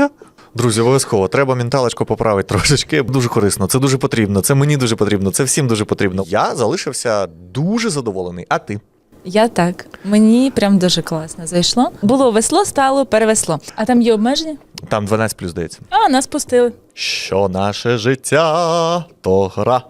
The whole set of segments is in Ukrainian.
Алілуя! Друзі, обов'язково треба менталочку поправити трошечки. Дуже корисно, це дуже потрібно. Це мені дуже потрібно, це всім дуже потрібно. Я залишився дуже задоволений. А ти? Я так. Мені прям дуже класно зайшло. Було весло, стало перевесло. А там є обмеження? Там 12 плюс здається. А, нас пустили. Що наше життя то гра.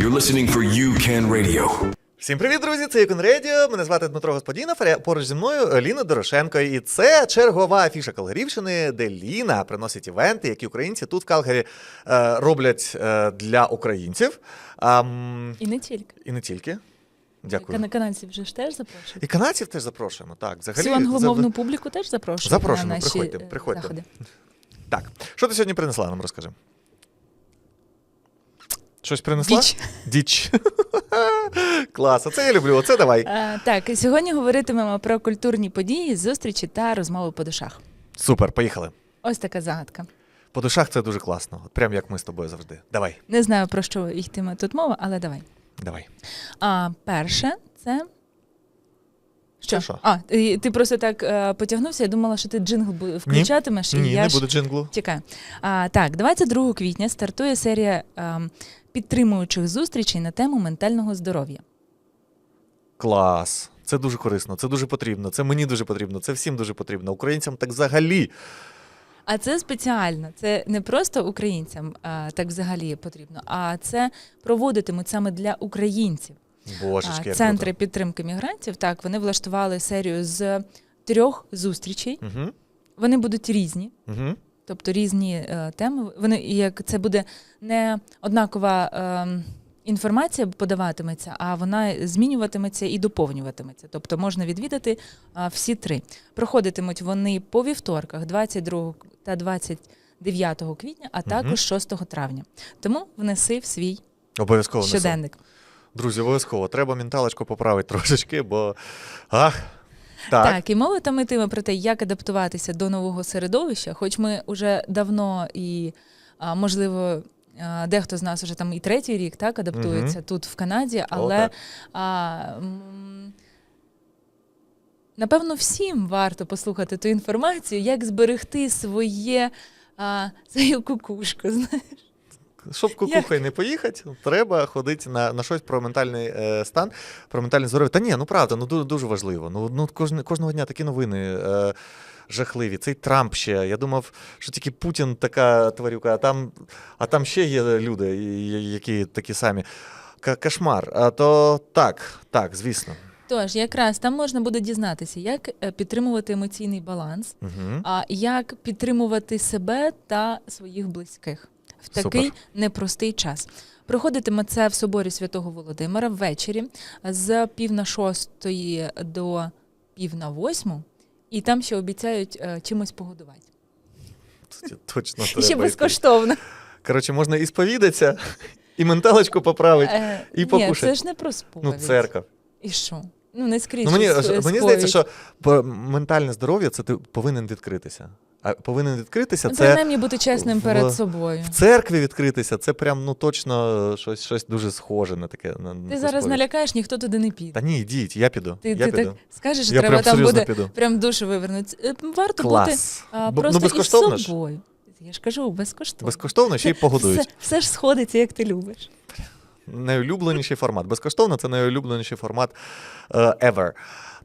You're listening for UCAN Radio. Всім привіт, друзі! Це Ікон Радіо. Мене звати Дмитро Господінов. а Поруч зі мною Ліна Дорошенко. І це чергова афіша Калгарівщини, де Ліна приносить івенти, які українці тут в Калгарі е, роблять е, для українців. І не тільки. і не тільки. Дякую. Кан- Канадців вже ж теж запрошують. І канадців теж запрошуємо. Так, взагалі Всю англомовну публіку теж запрошують Запрошуємо, на наші приходьте, е, приходьте. заходи. Так. Що ти сьогодні принесла нам, розкажи. Щось принесла? Діч. Діч. Клас, оце я люблю, оце давай. Е, Так, і сьогодні говоритимемо про культурні події, зустрічі та розмови по душах. Супер, поїхали. Ось така загадка. По душах це дуже класно. От прям як ми з тобою завжди. Давай, Не знаю про що йтиме тут мова, але давай. давай. А перше, це. Що? Це що? А, ти, ти просто так е, потягнувся, я думала, що ти джингл включатимеш, і Ні, я не ж буде джинглу. Чекаю. А, так, 22 квітня стартує серія ем, підтримуючих зустрічей на тему ментального здоров'я. Клас. Це дуже корисно, це дуже потрібно. Це мені дуже потрібно, це всім дуже потрібно. Українцям так взагалі. А це спеціально, це не просто українцям а, так взагалі потрібно, а це проводитимуть саме для українців. Божечки, як центри підтримки мігрантів. Так, вони влаштували серію з трьох зустрічей. Угу. Вони будуть різні. Угу. Тобто різні е, теми. Вони як це буде не однакова е, інформація подаватиметься, а вона змінюватиметься і доповнюватиметься. Тобто можна відвідати а, всі три. Проходитимуть вони по вівторках, 22 та 29 квітня, а також 6 травня. Тому внеси в свій Обов'язково несу. щоденник. Друзі, обов'язково. Треба менталочку поправити трошечки, бо. Ах. Так. Так, і мова там йтиме про те, як адаптуватися до нового середовища, хоч ми вже давно і, а, можливо, а, дехто з нас вже там і третій рік так адаптується тут в Канаді, але так. а, м, напевно всім варто послухати ту інформацію, як зберегти своє. А, свою кукушку, знаєш. Щоб кукухою не поїхати, треба ходити на, на щось про ментальний е, стан, про ментальне здоров'я. Та ні, ну правда, ну дуже, дуже важливо. Ну, ну кожен, кожного дня такі новини е, жахливі. Цей Трамп ще. Я думав, що тільки Путін така тварюка, а там, а там ще є люди, які такі самі. Кошмар. А то так, так, звісно. Тож, якраз там можна буде дізнатися, як е, підтримувати емоційний баланс, Угу. а як підтримувати себе та своїх близьких в такий Супер. непростий час. Проходитиме це в соборі святого Володимира ввечері з пів на шостої до пів на восьму, і там ще обіцяють е, чимось погодувати. Точно треба. ще йти. безкоштовно. Коротше, можна і сповідатися, і менталочку поправити. Е, і Ні, покушать. це ж не про Ну, сповідь. церква. І що? Ну, не скрізь. Ну, мені, ж, мені здається, що по- ментальне здоров'я це ти повинен відкритися. А повинен відкритися Ну, це Принаймні бути чесним в- перед собою. в церкві відкритися. Це прям ну точно щось, щось дуже схоже на таке. На, Ти зараз сповідь. налякаєш, ніхто туди не піде. Та ні, йдіть, я піду. Ти, я ти піду. так скажеш, я треба там буде піду. прям душу вивернути. Е, Варто бути а, просто ну, із собою. Я ж кажу, безкоштовно. Безкоштовно ще й погодують. Все, все ж сходиться, як ти любиш. Найулюбленіший формат. Безкоштовно це найулюбленіший формат е, ever.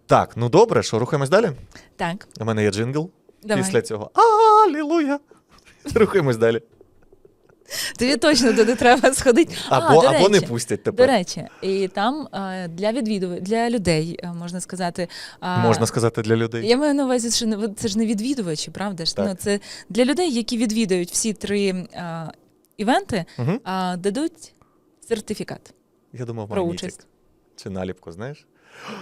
Так, ну добре, що рухаємось далі? Так, У мене є джингл. Давай. Після цього. Алілуя! Рухаємось далі. Тобі точно туди треба сходити. Або, а, до або не речі, пустять До речі, і там е, для відвідувачів, для людей, е, можна сказати. а, Можна сказати для людей. Я маю на увазі, що не- це ж не відвідувачі, правда ж? Так. Ну, це для людей, які відвідують всі три а, івенти, Угу. а, дадуть сертифікат. Я думав, Про магнітик. участь. Чи наліпку, знаєш?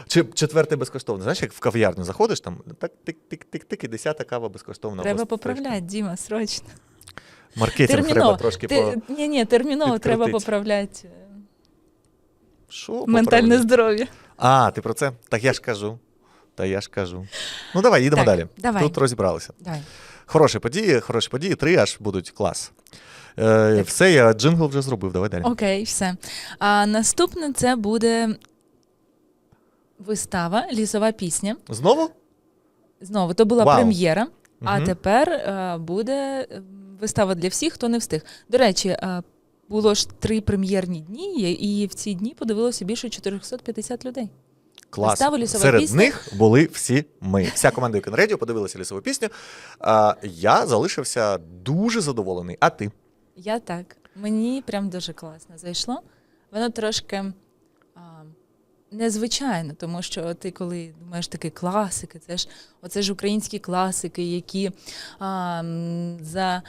Чи четвертий безкоштовно. Знаєш, як в кав'ярню заходиш, там так тик-тик-тик-тик, і десята кава безкоштовна. Треба поправляти, Діма, срочно. Маркетинг треба трошки Ти, по. ні, ні, терміново треба поправляти е, Що ментальне здоров'я. А, ти про це? Так я ж кажу. Та я ж кажу. Ну давай, їдемо Так, далі. давай. Тут розібралися. Давай. Хороші події, хороші події, три аж будуть клас. Е, все, я джингл вже зробив. Давай далі. Окей, все. А наступне це буде вистава Лісова пісня. Знову? Знову, то була Вау. прем'єра. А Мгм. тепер е, буде е, вистава для всіх, хто не встиг. До речі, е, було ж три прем'єрні дні, і і в ці дні подивилося більше 450 людей. Клас. Виставу «Лісова Серед пісня». них були всі ми. Вся команда Radio подивилася лісову пісню. А, я залишився дуже задоволений. А ти? Я так. Мені прям дуже класно зайшло. Воно трошки незвичайно, тому що ти, коли думаєш такі класики, це ж оце ж українські класики, які а, за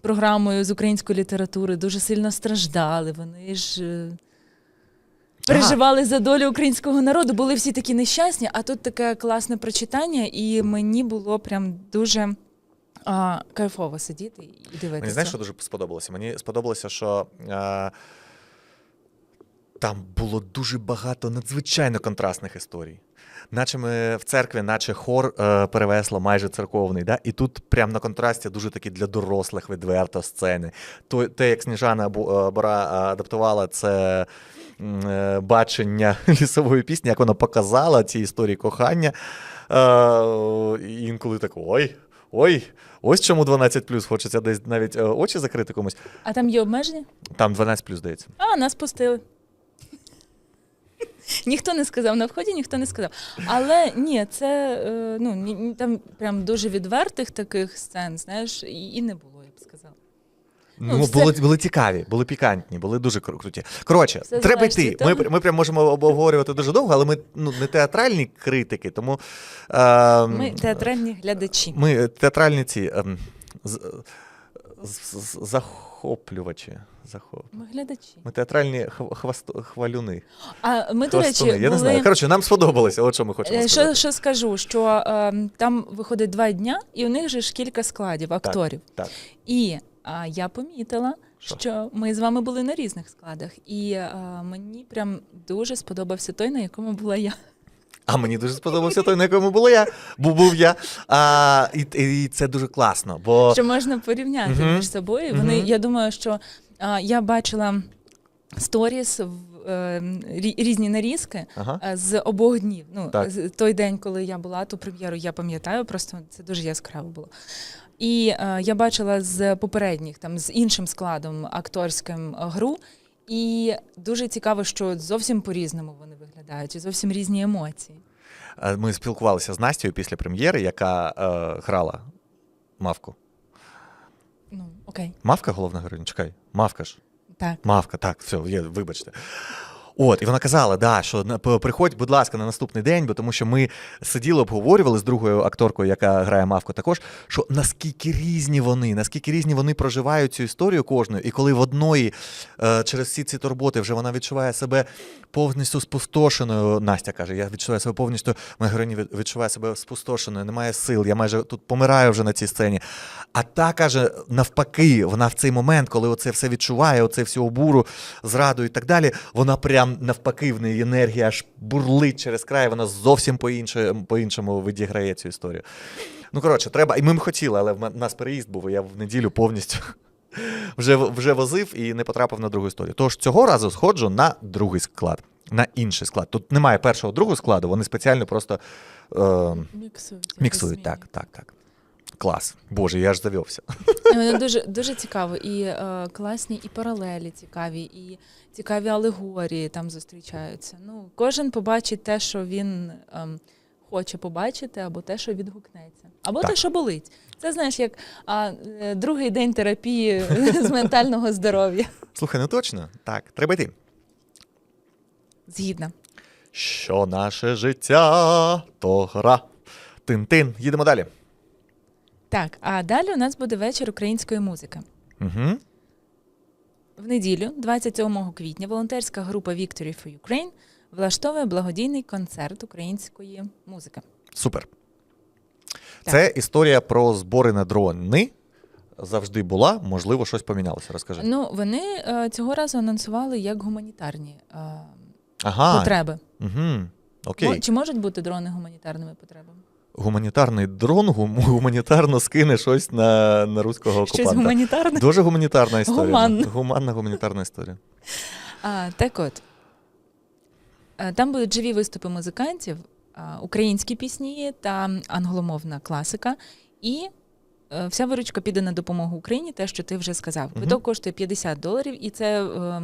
програмою з української літератури дуже сильно страждали. Вони ж. е, Переживали за долю українського народу, були всі такі нещасні, а тут таке класне прочитання, і мені було прям дуже а, кайфово сидіти і дивитися. Мені знаєш, що дуже сподобалося? Мені сподобалося, що е, там було дуже багато надзвичайно контрастних історій. Наче ми в церкві, наче хор е, перевесло майже церковний. Да? І тут прямо на контрасті дуже такі для дорослих відверто сцени. То, те, як Сніжана е, Бора е, адаптувала це е, бачення лісової пісні, як вона показала ці історії кохання. Е, інколи так ой. Ой, ось чому 12 плюс, хочеться десь навіть е, очі закрити комусь. А там є обмеження? Там 12 плюс, здається. А, нас пустили. Ніхто не сказав на вході, ніхто не сказав. Але ні, це е, ну, там прям дуже відвертих таких сцен, знаєш, і, не було, я б сказала. Ну, Ну, все- були, були цікаві, були пікантні, були дуже круті. Коротше, Все треба йти. Ми, ми прям можемо обговорювати дуже довго, але ми ну, не театральні критики, тому е, Ми театральні глядачі. ми театральні ці ем, з, з, з- захоплювачі. Захоп... Ми глядачі. Ми театральні хв- хвалюни. А ми, до речі, Хвастуни. Я не знаю. Коротше, нам сподобалося, от що ми хочемо Е, сказати. Що, що скажу, що е, там виходить два дня, і у них же ж кілька складів акторів. Так. І а, я помітила, Що? що? ми з вами були на різних складах, і а, мені прям дуже сподобався той, на якому була я. А мені дуже сподобався той, на якому було я, був, був я. А, і, і це дуже класно, бо Що можна порівняти Мгм. між собою. Вони, Мгм. я думаю, що а, я бачила сторіс в е, різні нарізки. ага. е, З обох днів. Ну, Так. той день, коли я була, ту прем'єру я пам'ятаю, просто це дуже яскраво було. І е, я бачила з попередніх, там з іншим складом акторським гру. І дуже цікаво, що зовсім по-різному вони виглядають, і зовсім різні емоції. Е, Ми спілкувалися з Настю після прем'єри, яка е, грала Мавку. Ну, окей, Мавка головна героїня? Чекай, Мавка ж. так. Мавка, так, все, є, вибачте. От, і вона казала, да, що приходь, будь ласка, на наступний день, бо тому що ми сиділи, обговорювали з другою акторкою, яка грає мавку, також, що наскільки різні вони, наскільки різні вони проживають цю історію кожною, і коли в одної е, через всі ці турботи вже вона відчуває себе повністю спустошеною. Настя каже, я відчуваю себе повністю, моя героїня відчуває себе спустошеною, немає сил, я майже тут помираю вже на цій сцені. А та каже, навпаки, вона в цей момент, коли оце все відчуває, оце всю обуру, зраду і так далі, вона прям навпаки, в неї енергія аж бурлить через край, вона зовсім по-іншому, по-іншому відіграє цю історію. Ну, коротше, треба. І ми б хотіли, але в нас переїзд був, і я в неділю повністю вже, вже возив і не потрапив на другу історію. Тож цього разу сходжу на другий склад, на інший склад. Тут немає першого другого складу, вони спеціально просто е, Міксують. міксують. Так, так, так. Клас. Боже, я аж завівся. Воно дуже, дуже цікаво. І е, класні і паралелі цікаві, і цікаві алегорії там зустрічаються. Ну, кожен побачить те, що він ем, хоче побачити, або те, що відгукнеться, або Так. те, що болить. Це знаєш, як а, е, другий день терапії з ментального здоров'я. Слухай, ну точно. Так, треба йти. Згідна. Що наше життя, то гра. Тин-тин. Їдемо далі. Так, а далі у нас буде вечір української музики. Угу. В неділю, 27 квітня, волонтерська група Victory for Ukraine влаштовує благодійний концерт української музики. Супер. Так. Це історія про збори на дрони. Завжди була, можливо, щось помінялося. Розкажи. Ну, вони е, цього разу анонсували як гуманітарні е, Ага. потреби. Угу. Окей. Чи можуть бути дрони гуманітарними потребами? Гуманітарний дрон гум- гуманітарно скине щось на, на руського Щось гуманітарне? Дуже гуманітарна історія. Гуманно. Гуманна гуманітарна історія. А, так от. Е, Там будуть живі виступи музикантів, українські пісні та англомовна класика. І е, вся виручка піде на допомогу Україні, те, що ти вже сказав. Квиток коштує 50 доларів, і це е,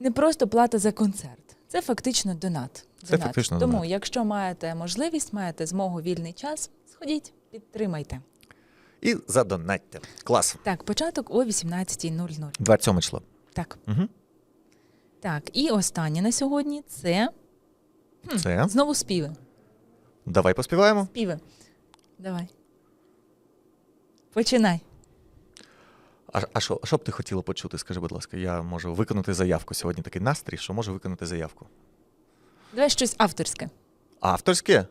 не просто плата за концерт, це фактично донат. Це Донат. фактично Тому, донат. якщо маєте можливість, маєте змогу вільний час, сходіть, підтримайте. І задонатьте. Клас. Так, початок о 18.00. 27 число. Так. Угу. Так, і останнє на сьогодні це хм, Це. знову співи. Давай поспіваємо. Співи. Давай. Починай. А, а що, а що б ти хотіла почути? Скажи, будь ласка, я можу виконати заявку. Сьогодні такий настрій, що можу виконати заявку. Давай щось авторське. Авторське?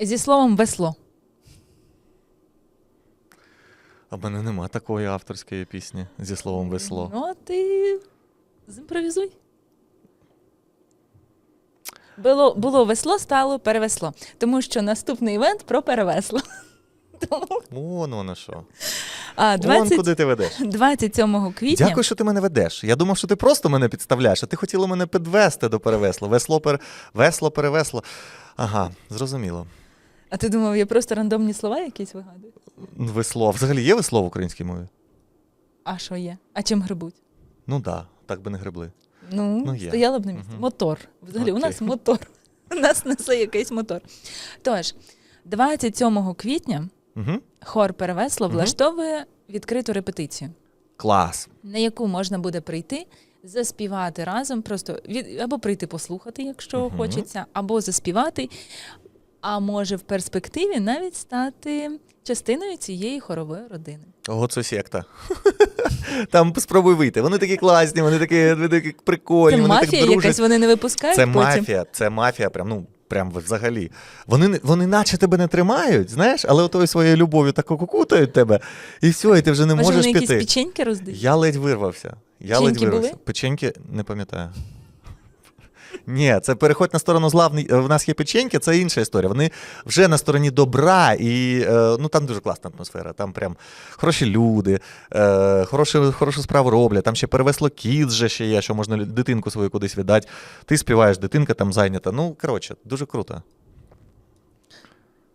Зі словом весло. А в мене нема такої авторської пісні зі словом весло. Ну, а ти зімпровізуй. Було, було весло, стало перевесло. Тому що наступний івент про перевесло. Тому Вон воно що. А, Вон куди ти ведеш. 27 квітня. Дякую, що ти мене ведеш. Я думав, що ти просто мене підставляєш, а ти хотіла мене підвести до перевесло. Весло, пер... Весло, перевесло. Ага, зрозуміло. А ти думав, я просто рандомні слова якісь вигадую? Весло. Взагалі є весло в українській мові? А що є? А чим грибуть? Ну так, да, так би не гребли. Ну, Ну, є. стояла б на місці. Мгм. Мотор. Взагалі, у нас мотор. У нас несе якийсь мотор. Тож, 27 квітня Угу. хор Перевесло Мгм. влаштовує відкриту репетицію, Клас. на яку можна буде прийти, заспівати разом, просто від або прийти послухати, якщо Мгм. хочеться, або заспівати. А може в перспективі навіть стати частиною цієї хорової родини. Ого, це секта. Там спробуй вийти. Вони такі класні, вони такі, вони такі прикольні, Це вони мафія так дружать. якась, вони не випускають Це потім. мафія, це мафія, прям, ну, прям взагалі. Вони, вони наче тебе не тримають, знаєш, але отою своєю любов'ю так окукутають тебе, і все, і ти вже не Може, можеш вони якісь піти. печеньки роздають? Я ледь вирвався. Я ледь вирвався. були? Печеньки не пам'ятаю. Ні, це переходь на сторону зла. В нас є печеньки, це інша історія. Вони вже на стороні добра, і е, ну там дуже класна атмосфера. Там прям хороші люди, е, хорошу, хорошу справу роблять. Там ще перевесло кіт же ще є, що можна дитинку свою кудись віддати. Ти співаєш, дитинка там зайнята. Ну, коротше, дуже круто.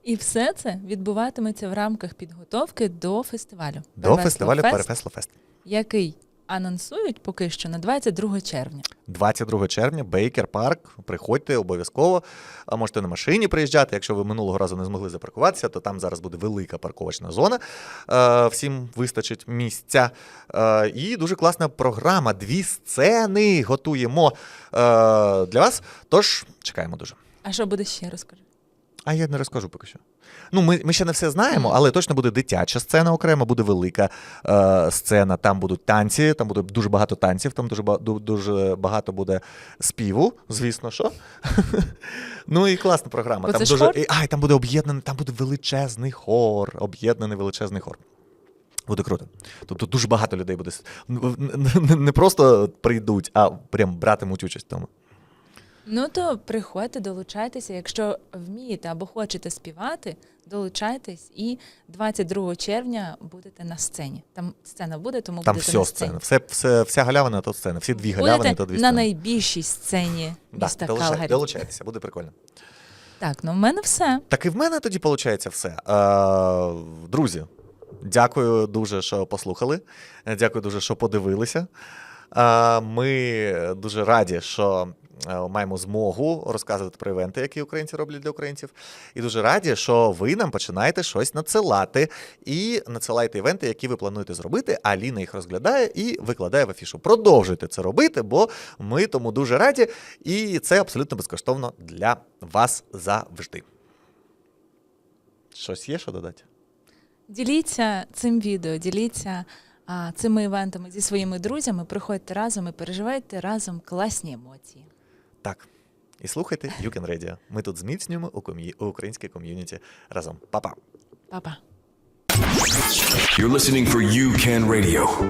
І все це відбуватиметься в рамках підготовки до фестивалю. До фестивалю Фест, Перевесло Фест. який анонсують поки що на 22 червня. 22 червня, Бейкер Парк. Приходьте обов'язково. А можете на машині приїжджати. Якщо ви минулого разу не змогли запаркуватися, то там зараз буде велика парковочна зона. Всім вистачить місця. І дуже класна програма. Дві сцени готуємо для вас. Тож чекаємо дуже. А що буде ще розкажи? А я не розкажу поки що. Ну, ми, ми ще не все знаємо, але точно буде дитяча сцена окремо, буде велика е, сцена. Там будуть танці, там буде дуже багато танців, там дуже, дуже багато буде співу, звісно, що. ну і класна програма. Бо Там це дуже, хор? і, там буде об'єднаний, там буде величезний хор, об'єднаний величезний хор. Буде круто. Тобто дуже багато людей буде. Не просто прийдуть, а прям братимуть участь в тому. Ну то приходьте, долучайтеся. Якщо вмієте або хочете співати, долучайтесь і 22 червня будете на сцені. Там сцена буде, тому Там будете все на сцені. сцена, все, все, вся галявина то сцена, всі дві галявини Будете то дві на сцени. найбільшій сцені Да, міста долучай- Калгарі. долучайтеся, буде прикольно. Так, ну в мене все. Так і в мене тоді виходить все. Е, друзі, дякую дуже, що послухали. Дякую дуже, що подивилися. Е, ми дуже раді, що маємо змогу розказувати про івенти, які українці роблять для українців. І дуже раді, що ви нам починаєте щось надсилати. І надсилайте івенти, які ви плануєте зробити. А Ліна їх розглядає і викладає в афішу. Продовжуйте це робити, бо ми тому дуже раді. І це абсолютно безкоштовно для вас завжди. Щось є, що додати? Діліться цим відео, діліться а, цими івентами зі своїми друзями. Приходьте разом і переживайте разом класні емоції. Так. І слухайте Юкен Radio. Ми тут зміцнюємо у, ком'ю... українське українській ком'юніті разом. Па-па! Па-па. You're listening for You Can Radio.